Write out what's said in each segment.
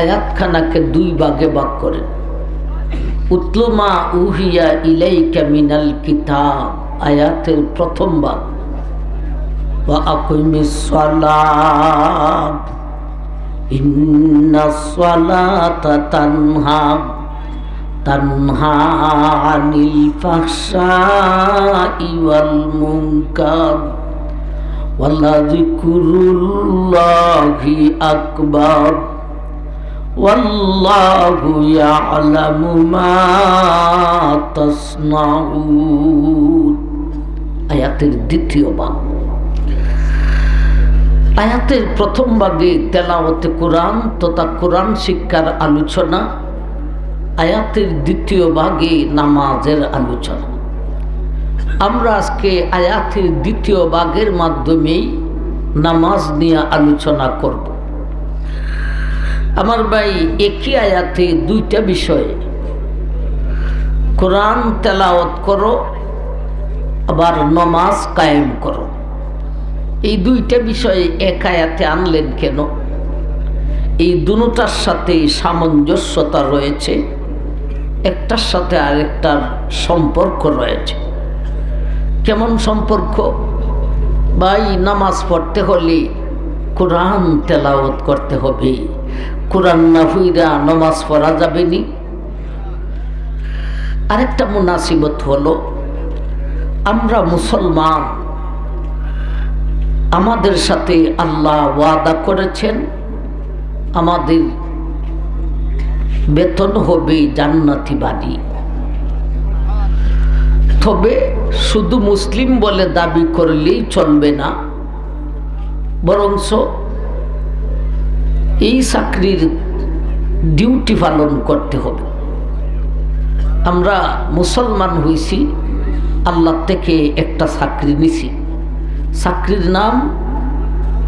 আয়াতখানাকে দুই ভাগে ভাগ করেন। উতলুমা উহিয়া ইলাইকা মিনাল কিতাব, আয়াতের প্রথম ভাগ। ওয়া আকিমিস সালাত তানহা তানহা والله يعلم ما تصنعون আয়াতের দ্বিতীয় ভাগ আয়াতের প্রথম ভাগে তেলাওয়াতে কোরআন তথা কোরআন শিক্ষার আলোচনা আয়াতের দ্বিতীয় ভাগে নামাজের আলোচনা আমরা আজকে আয়াতের দ্বিতীয় ভাগের মাধ্যমেই নামাজ নিয়ে আলোচনা করব আমার ভাই একই আয়াতে দুইটা বিষয়ে। কোরআন তেলাওয়াত করো, আবার নমাজ কায়েম করো। এই দুইটা বিষয়ে এক আয়াতে আনলেন কেন? এই দুটার সাথে সামঞ্জস্যতা রয়েছে, একটার সাথে আরেকটার সম্পর্ক রয়েছে। কেমন সম্পর্ক? ভাই, নামাজ পড়তে হলে কোরআন তেলাওয়াত করতে হবে। কোরআন না হইরা নমাজ পড়া যাবে নি আরেকটা মুনাসিবত হলো, আমরা মুসলমান, আমাদের সাথে আল্লাহ ওয়াদা করেছেন, আমাদের বেতন হবে জান্নাতি বাড়ি। তবে শুধু মুসলিম বলে দাবি করলেই চলবে না বরংস এই চাকরির ডিউটি পালন করতে হবে। আমরা মুসলমান হয়েছি, আল্লাহ থেকে একটা চাকরি নিছি। চাকরির নাম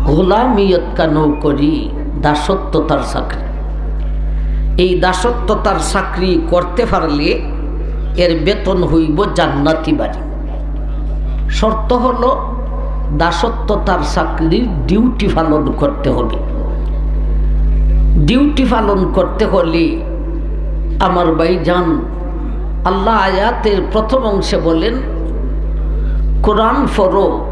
গোলামিয়ত কানৌ করি দাসত্বতার চাকরি। এই দাসত্বতার চাকরি করতে পারলে এর বেতন হইব জান্নাতি বাড়ি। শর্ত হলো দাসত্বতার চাকরির ডিউটি পালন করতে হবে। ডিউটি পালন করতে হলে আমার ভাই যান আল্লাহ আয়াতের প্রথম অংশে বলেন, কোরআন ফরো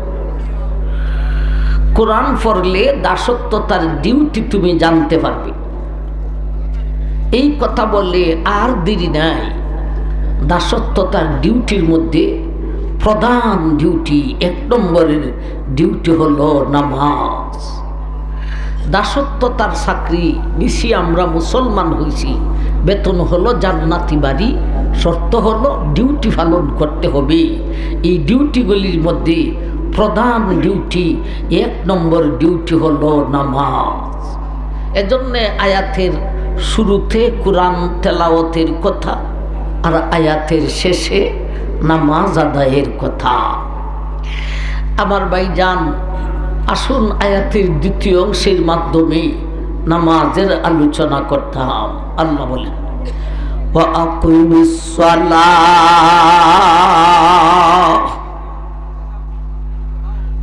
কোরআন ফরলে দাসত্বতার ডিউটি তুমি জানতে পারবে। এই কথা বললে আর দেরি নাই। দাসত্বতার ডিউটির মধ্যে প্রধান ডিউটি, এক নম্বরের ডিউটি হলো নামাজ। দাসত্বতার চাকরি নিশি আমরা মুসলমান হয়েছি বেতন হলো জান্নাতি বাড়ি, শর্ত হলো ডিউটি পালন করতে হবে। এই ডিউটিগুলির মধ্যে প্রধান ডিউটি, এক নম্বর ডিউটি হলো নামাজ। এজন্যে আয়াতের শুরুতে কোরআন তেলাওয়াতের কথা আর আয়াতের শেষে নামাজ আদায়ের কথা। আমার ভাই যান আসুন আয়াতের দ্বিতীয় অংশের মাধ্যমে নামাজের আলোচনা করতাম। আল্লাহ বলেন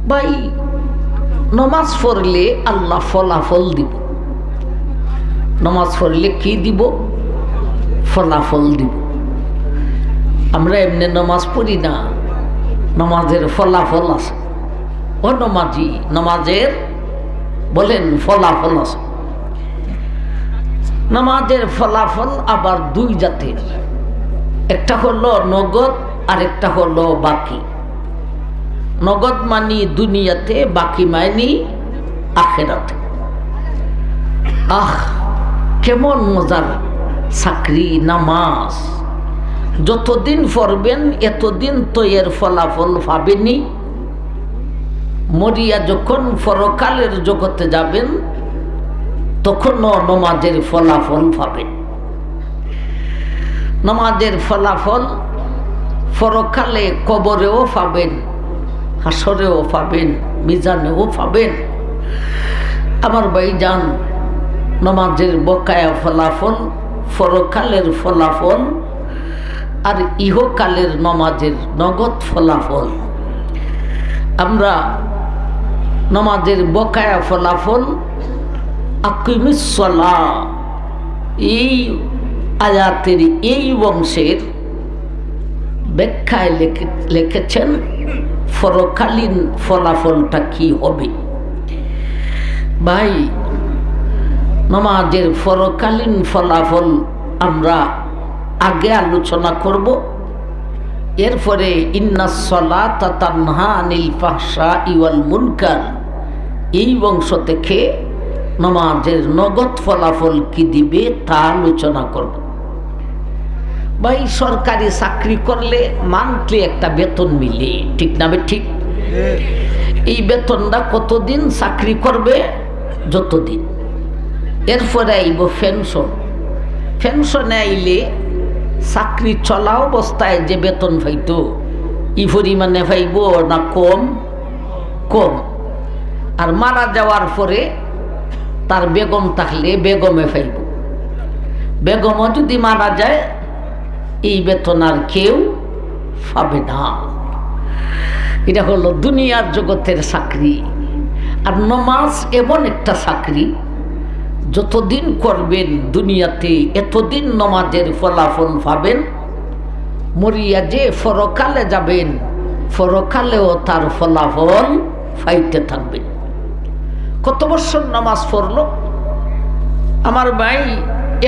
ভাই, নমাজ পড়লে আল্লাহ ফলাফল দিব। নমাজ পড়লে কি দিব? ফলাফল দিব। আমরা এমনি নমাজ পড়ি না, নমাজের ফলাফল আছে। ও নমাজি নমাজের বলেন ফলাফল আছে। নামাজের ফলাফল আবার দুই জাতের। একটা হলো নগদ আর একটা হলো বাকি। নগদ মানি দুনিয়াতে, বাকি মানি আখেরাতে। আহ, কেমন মজার চাকরি, নামাজ। যতদিন পড়বেন, এতদিন তো এর ফলাফল পাবেনি মরিয়া যখন পরকালের জগতে যাবেন, তখনও নমাজের ফলাফল পাবেন। নমাজের ফলাফল পরকালে কবরেও পাবেন, হাসরেও পাবেন, মিজানেও পাবেন। আমার ভাই যান নমাজের বকায়া ফলাফল, পরকালের ফলাফল আর ইহকালের নমাজের নগদ ফলাফল। আমরা নমাজের বকায়া ফলাফল আকিমিসলা এই আয়াতের এই বংশের ব্যাখ্যায় লিখে- লিখেছেন ফরকালীন ফলাফলটা কি হবে? ভাই, নমাজের ফরকালীন ফলাফল আমরা আগে আলোচনা করব। এরপরে ইন্নাসলা তাতানহা আনিল ফাহসা ইওয়াল মুনকার। এই বংশ থেকে নমাজের নগদ ফলাফল কি দিবে তা আলোচনা করব। ভাই সরকারি চাকরি করলে মান্থলি একটা বেতন মিলে ঠিক না ঠিক? এই বেতনটা কতদিন চাকরি করবে? যতদিন। এরপরে আইব পেনশন। পেনশনে আইলে চাকরি চলা অবস্থায় যে বেতন পাইতো ই পরিমাণে পাইব না কম? কম। আর মারা যাওয়ার পরে তার বেগম থাকলে বেগমে পাইব বেগমও যদি মারা যায়, এই বেতন আর কেউ পাবে না। এটা হলো দুনিয়ার জগতের চাকরি। আর নমাজ এমন একটা চাকরি, যতদিন করবেন দুনিয়াতে, এতদিন নমাজের ফলাফল পাবেন, মরিয়া যে ফরকালে যাবেন, ফরকালেও তার ফলাফল ফাইতে থাকবেন। কত বছর নামাজ পড়ল? আমার ভাই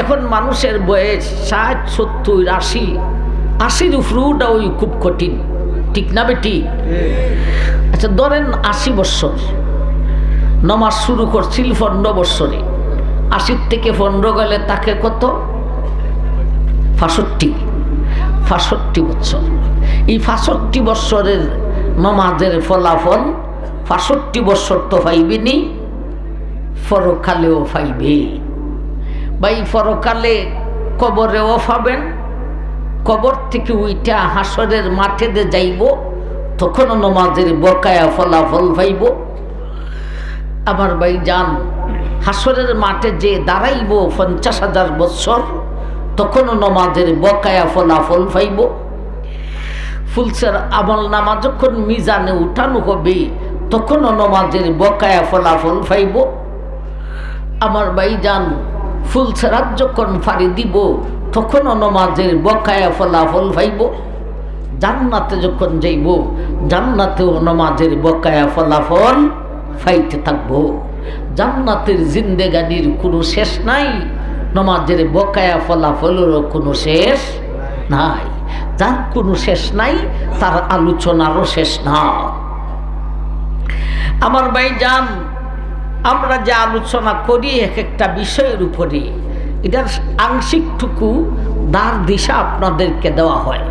এখন মানুষের বয়স ষাট, সত্তর, আশি। আশির উপরটা ওই খুব কঠিন। ঠিক না বেটি? আচ্ছা ধরেন আশি বৎসর নমাজ শুরু করছিল পনেরো বৎসরে আশির থেকে পনেরো গেলে তাকে কত? ফাষট্টি ফাষট্টি বৎসর এই ফাষট্টি বৎসরের নমাজের ফলাফল ফাষট্টি বৎসর তো পাইবেনি। ফরকালেও পাইবে এই ফরকালে কবরেও পাবেন কবর থেকে উইটা হাসরের মাঠে যাইব, তখনও নমাজের বকায়া ফলাফল পাইব আমার ভাই যান হাসরের মাঠে যে দাঁড়াইব পঞ্চাশ হাজার বৎসর, তখনও নমাজের বকায়া ফলাফল পাইব ফুলসের আমল নামা যখন মিজানে উঠানো হবে, তখনও নমাজের বকায়া ফলাফল পাইব আমার ভাই যান ফুলসেরাত যখন ফাড়ি দিব তখনও নমাজের বকায়া ফলাফল পাইব। জান্নাতে যখন যাইব, জান্নাতেও নমাজের বকায়া ফলাফল ফাইতে থাকব। জান্নাতের জিন্দেগানির কোনো শেষ নাই, নমাজের বকায়া ফলাফলেরও কোনো শেষ নাই। যার কোনো শেষ নাই, তার আলোচনারও শেষ না। আমার ভাই যান আমরা যে আলোচনা করি এক একটা বিষয়ের উপরে, এটার আংশিকটুকু দ্বার দিশা আপনাদেরকে দেওয়া হয়।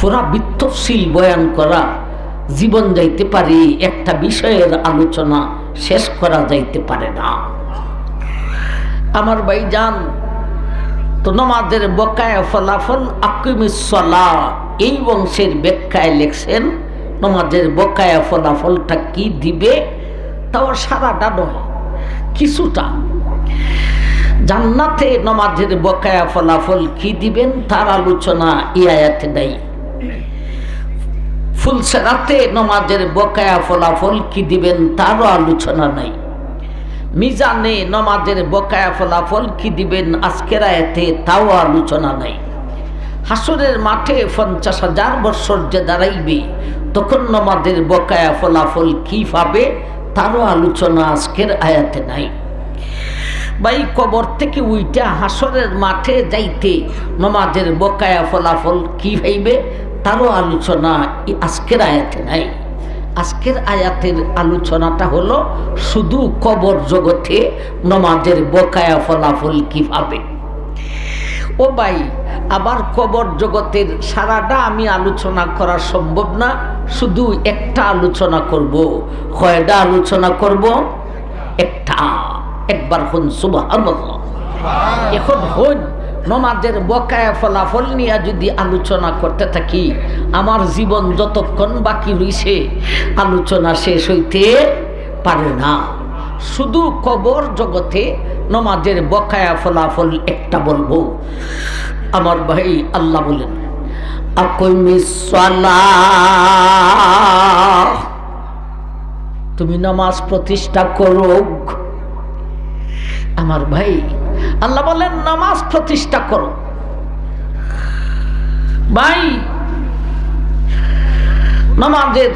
পুরা বিত্তশীল বয়ান করা, জীবন যাইতে পারে, একটা বিষয়ের আলোচনা শেষ করা যাইতে পারে না। আমার ভাই যান তো নমাজের বকায় ফলাফল আকিমিসলা এই বংশের ব্যাখ্যায় লেখছেন, নমাজের বকায়া ফলাফলটা কি দিবে? তাও সারাটা নয়, কিছুটা। জান্নাতে নমাজের বকায়া ফলাফল কি দিবেন তার আলোচনা ইয়াতে নাই। ফুলসেরাতে নমাজের বকায়া ফলাফল কি দিবেন তারও আলোচনা নাই। মিজানে নমাজের বকায়া ফলাফল কি দিবেন আজকের আয়াতে তাও আলোচনা নাই। হাসরের মাঠে পঞ্চাশ হাজার বৎসর যে দাঁড়াইবে, তখন নমাজের বকায়া ফলাফল কি পাবে? তারও আলোচনা আজকের আয়াতে নাই। বাই কবর থেকে উইটা হাসরের মাঠে যাইতে নমাজের বকায়া ফলাফল কি ভাইবে? তারও আলোচনা আজকের আয়াতে নাই। আজকের আয়াতের আলোচনাটা হলো, শুধু কবর জগতে নমাজের বকায়া ফলাফল কি পাবে ও ভাই আবার কবর জগতের সারাটা আমি আলোচনা করা সম্ভব না, শুধু একটা আলোচনা করব। কয়টা আলোচনা করব? একটা। একবার হন এখন হন, নমাজের বকায়া ফলাফল নিয়ে যদি আলোচনা করতে থাকি, আমার জীবন যতক্ষণ বাকি রইছে, আলোচনা শেষ হইতে পারে না। শুধু কবর জগতে নমাজের বকায়া ফলাফল একটা বলব। আমার ভাই আল্লাহ বলেন তুমি নামাজ প্রতিষ্ঠা করো আমার ভাই আল্লাহ বলেন, নামাজ প্রতিষ্ঠা করো। ভাই, নামাজের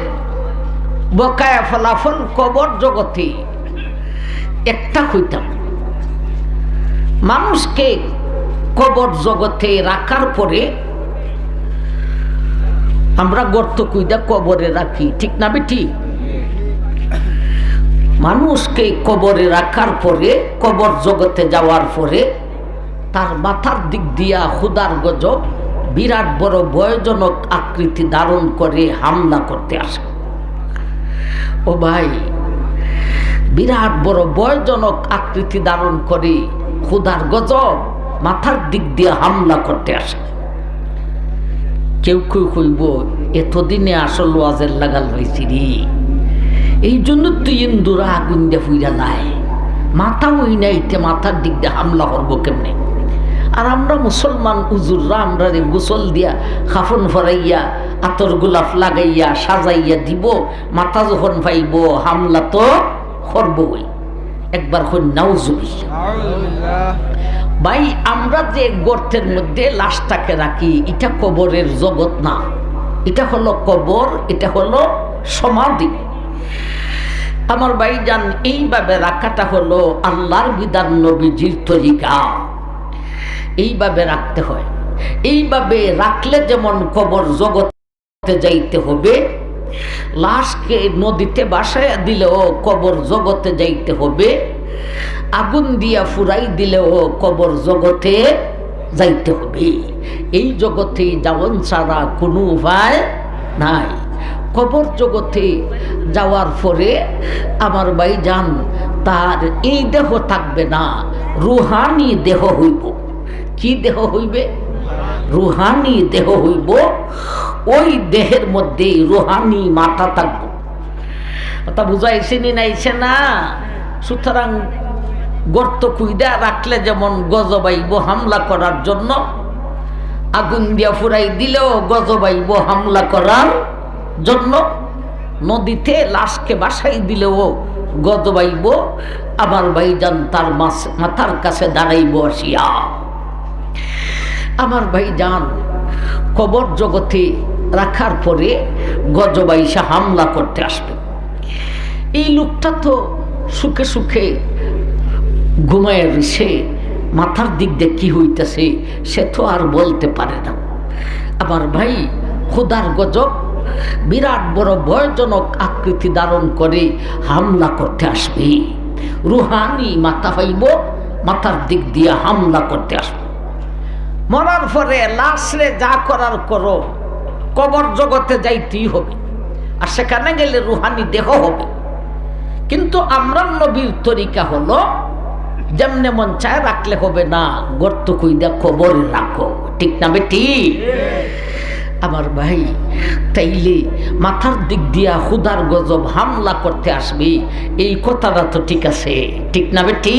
বকায়া ফলাফল কবর জগতে একটা হইতাম। মানুষকে কবর জগতে রাখার পরে আমরা গর্ত কুইদা কবরে রাখি। ঠিক না বেটি? মানুষকে কবরে রাখার পরে, কবর জগতে যাওয়ার পরে তার মাথার দিক দিয়া খুদার গজব, বিরাট বড় ভয়জনক আকৃতি ধারণ করে হামলা করতে আসে। ও ভাই, বিরাট বড় ভয়জনক আকৃতি ধারণ করে খুদার গজব মাথার দিক দিয়ে হামলা করতে আসে। কেউ কেউ কইব এতদিনে আসল ওয়াজের লাগাল হয়েছি রে। এই জন্য তুই ইন্দুরা আগুন দিয়ে ফুইরা লাই। মাথা ওই নাইতে মাথার দিক দিয়ে হামলা করব কেমনে? আর আমরা মুসলমান উজুররা আমরা রে গোসল দিয়া খাফন ফরাইয়া আতর গোলাপ লাগাইয়া, সাজাইয়া দিব, মাথা যখন পাইব হামলা তো করবই। একবার হই নাউজুবিল্লা ভাই, আমরা যে গর্তের মধ্যে লাশটাকে রাখি, এটা কবরের জগৎ না। এটা হলো কবর, এটা হলো সমাধি। আমার ভাই যান এইভাবে রাখাটা হলো আল্লাহর বিধান, নবীজির তরিকা। এইভাবে রাখতে হয়। এইভাবে রাখলে যেমন কবর জগতে যাইতে হবে, লাশকে নদীতে বাসায় দিলেও কবর জগতে যাইতে হবে। আগুন দিয়া ফুরাই দিলেও কবর জগতে যাইতে হবে। এই জগতে যাওয়ান ছাড়া কোনো উপায় নাই। কবর জগতে যাওয়ার পরে আমার ভাই যান তার এই দেহ থাকবে না, রুহানি দেহ হইব। কি দেহ হইবে? রুহানি দেহ হইব। ওই দেহের মধ্যে রুহানি মাথা থাকব। তা বুঝাইছে নি নাইছে না? সুতরাং গর্ত কুইদা রাখলে যেমন গজবাইব হামলা করার জন্য, আগুন দিয়া ফুরাই দিলেও গজবাইব হামলা করার জন্য, নদীতে লাশকে বাসাই দিলেও গজবাইব আমার ভাইজান তার মাথার কাছে দাঁড়াইব আসিয়া। আমার ভাইজান কবর জগতে রাখার পরে গজবাইসা হামলা করতে আসবে। এই লোকটা তো সুখে সুখে ঘুমায় রয়েছে মাথার দিক দিয়ে কী হইতেছে, সে তো আর বলতে পারে না। আবার ভাই, খুদার গজব, বিরাট বড় ভয়জনক আকৃতি ধারণ করে হামলা করতে আসবে। রুহানি মাথা পাইব মাথার দিক দিয়ে হামলা করতে আসবে। মরার পরে লাশরে যা করার করো, কবর জগতে যাইতেই হবে। আর সেখানে গেলে রুহানি দেহ হবে। কিন্তু আমরা নবীর তরিকা হলো যেমনে মন চায় রাখলে হবে না গর্ত কইদা কবরে রাখো। ঠিক না বেটি? আমার ভাই তাইলে মাথার দিক দিয়া খুদার গজব হামলা করতে আসবে। এই কথাটা তো ঠিক আছে ঠিক না বেটি?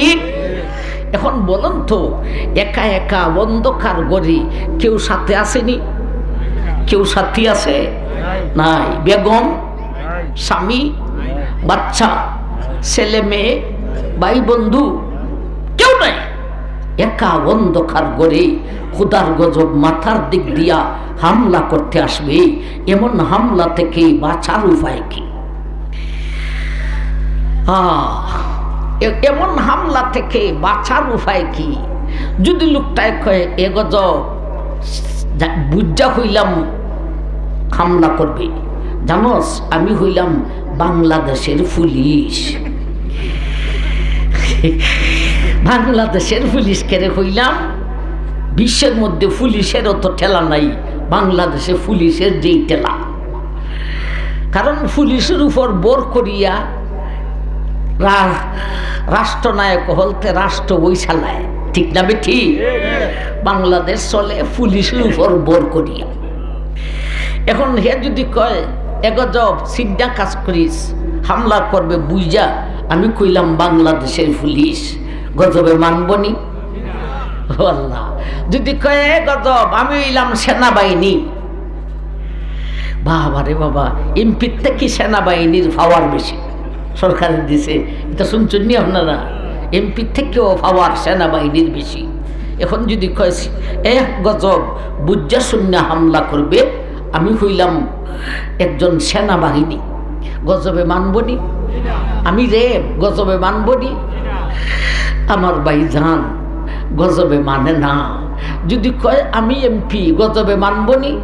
এখন বলুন তো একা একা অন্ধকার গড়ি কেউ সাথে আসেনি? কেউ সাথী আছে? নাই। বেগম? স্বামী? বাচ্চা? ছেলে মেয়ে? ভাই বন্ধু? কেউ নাই। একা অন্ধকার গড়ে খুদার গজব মাথার দিক দিয়া হামলা করতে আসবে, এমন হামলা থেকে বাঁচার উপায় কি? এমন হামলা থেকে বাঁচার উপায় কি? যদি লোকটায় কয়ে, এ গজব বুঝা হইলাম হামলা করবে। জানস, আমি হইলাম বাংলাদেশের পুলিশ। বাংলাদেশের পুলিশ কেড়ে হইলাম, বিশ্বের মধ্যে পুলিশের অত ঠেলা নাই, বাংলাদেশে পুলিশের যেই ঠেলা। কারণ পুলিশের উপর বোর করিয়া রাষ্ট্রনায়ক হলতে রাষ্ট্র ওই চালায় ঠিক না বেঠি? বাংলাদেশ চলে পুলিশের উপর বোর করিয়া। এখন হে যদি কয় এগজব সিদ্ধা কাজ করিস, হামলা করবে, বুঝা, আমি কইলাম বাংলাদেশের পুলিশ। গজবে মানবনি আল্লাহ। যদি কয়ে, গজব, আমি হইলাম সেনাবাহিনী। বাবা রে বাবা, এমপির থেকে সেনাবাহিনীর পাওয়ার বেশি। সরকারের দিছে, এটা শুনছেন নি আপনারা? এমপি থেকেও পাওয়ার সেনাবাহিনীর বেশি। এখন যদি কয় এক গজব বুজ্জা শূন্য হামলা করবে, আমি হইলাম একজন সেনাবাহিনী। গজবে মানবনি আমি রে, গজবে মানবনি আমার ভাই যান গজবে মানে না। যদি কয় আমি এমপি, গজবে মানবনি।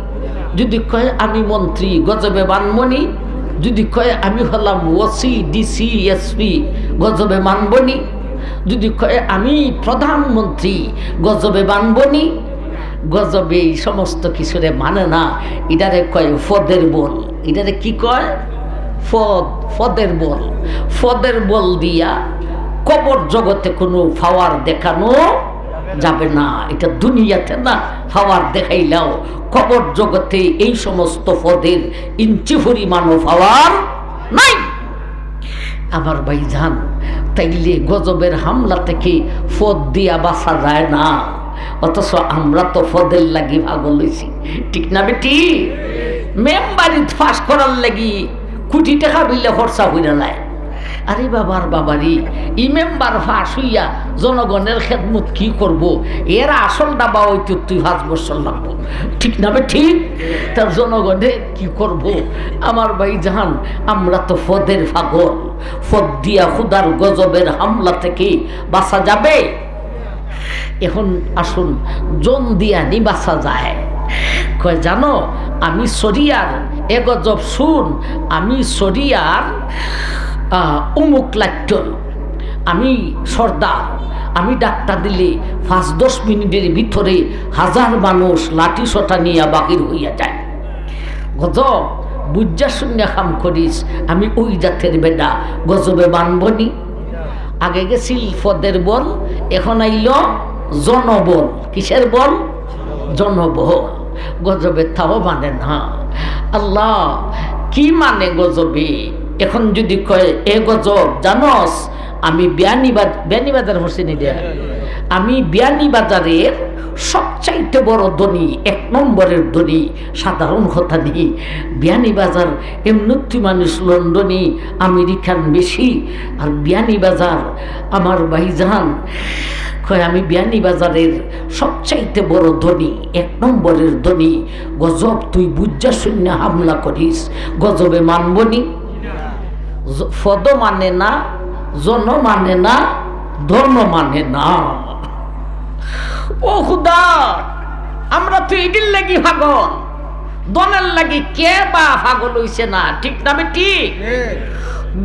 যদি কয় আমি মন্ত্রী, গজবে মানবনি। যদি কয় আমি হলাম ওসি, ডিসি, এসপি, গজবে মানবনি। যদি কয় আমি প্রধানমন্ত্রী, গজবে মানবনি। গজবে এই সমস্ত কিছুরে মানে না, এটারে কয় ফদের বল। এটারে কি কয়? ফদ, ফদের বল। ফদের বল দিয়া কবর জগতে কোনো ফাওয়ার দেখানো যাবে না। এটা দুনিয়াতে না, ফাওয়ার দেখাইলেও কবর জগতে এই সমস্ত পদের ইঞ্চি পরিমাণও ফাওয়ার নাই। আমার ভাই যান তাইলে গজবের হামলা থেকে ফদ দিয়া বাঁচা যায় না। অথচ আমরা তো ফদের লাগি ভাগল হয়েছি ঠিক না বেটি? মেম্বারি ফাঁস করার লাগি কোটি টাকা বিলে খরচা হইরা নাই। আরে বাবার বাবারি, ই মেম্বার ফাঁস হইয়া জনগণের খেদমত কি করব? এর আসল ডাবা হইতে তুই পাঁচ বছর লাগবো। ঠিক না ঠিক? তার জনগণে কি করব? আমার ভাই জাহান, আমরা তো ফদের ফাগল। ফদ দিয়া খুদার গজবের হামলা থেকে বাঁচা যাবে? এখন আসুন, জন দিয়া নি বাঁচা যায়। কয়, জানো, আমি সরিয়ার এ গজব শুন, আমি সরিয়ার উমুক লাট্টল আমি সর্দার, আমি ডাক্তার দিলে পাঁচ দশ মিনিটের ভিতরে হাজার মানুষ লাঠি সটা নিয়ে বাকির হইয়া যায়। গজব বুজ্জা শূন্য কাম করিস, আমি ওই জাতের বেডা গজবে মানবনি। আগে গেছিল ফদের বল, এখন আইল জনবল। কিসের বল? জনবল। গজবে তাও মানে না। আল্লাহ, কি মানে গজবে? এখন যদি কয়, এ গজব, জানস, আমি বিয়ানীবাদ, বিয়ানীবাজার হোসেনি দেয়া আমি বিয়ানীবাজারের সবচাইতে বড় ধনী, এক নম্বরের ধনী, সাধারণ কথা নেই। বিয়ানীবাজার এমনতি মানুষ লন্ডনী, আমেরিকান বেশি, আর বিয়ানীবাজার আমার ভাইজান। কয়, আমি বিয়ানীবাজারের সবচাইতে বড় ধনী, এক নম্বরের ধনী। গজব তুই বুজ্জা শূন্য হামলা করিস, গজবে মানবনি ফদ মানে না, জন মানে না, ধর্ম মানে না। ও খুদা, আমরা তো এটির লাগি পাগল দনের লাগি কে বা পাগল হইছে না, ঠিক না ঠিক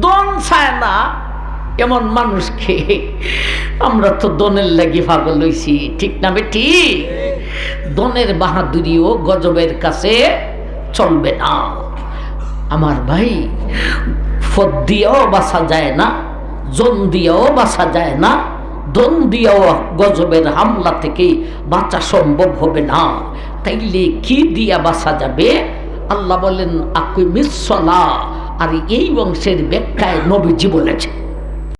দন চায় না, এমন মানুষকে আমরা তো দনের লাগি পাগল হইছি, ঠিক না বেটি? দনের বাহাদুরিও গজবের কাছে চলবে না। আমার ভাই ফদ দিয়েও বাসা যায় না, জন দিয়েও বাসা যায় না, দন দিয়েও গজবের হামলা থেকে বাঁচা সম্ভব হবে না। তাইলে কি দিয়া বাসা যাবে? আল্লাহ বলেন আকুই মিসলা আর এই বংশের ব্যাখ্যায় নবীজি বলেছেন।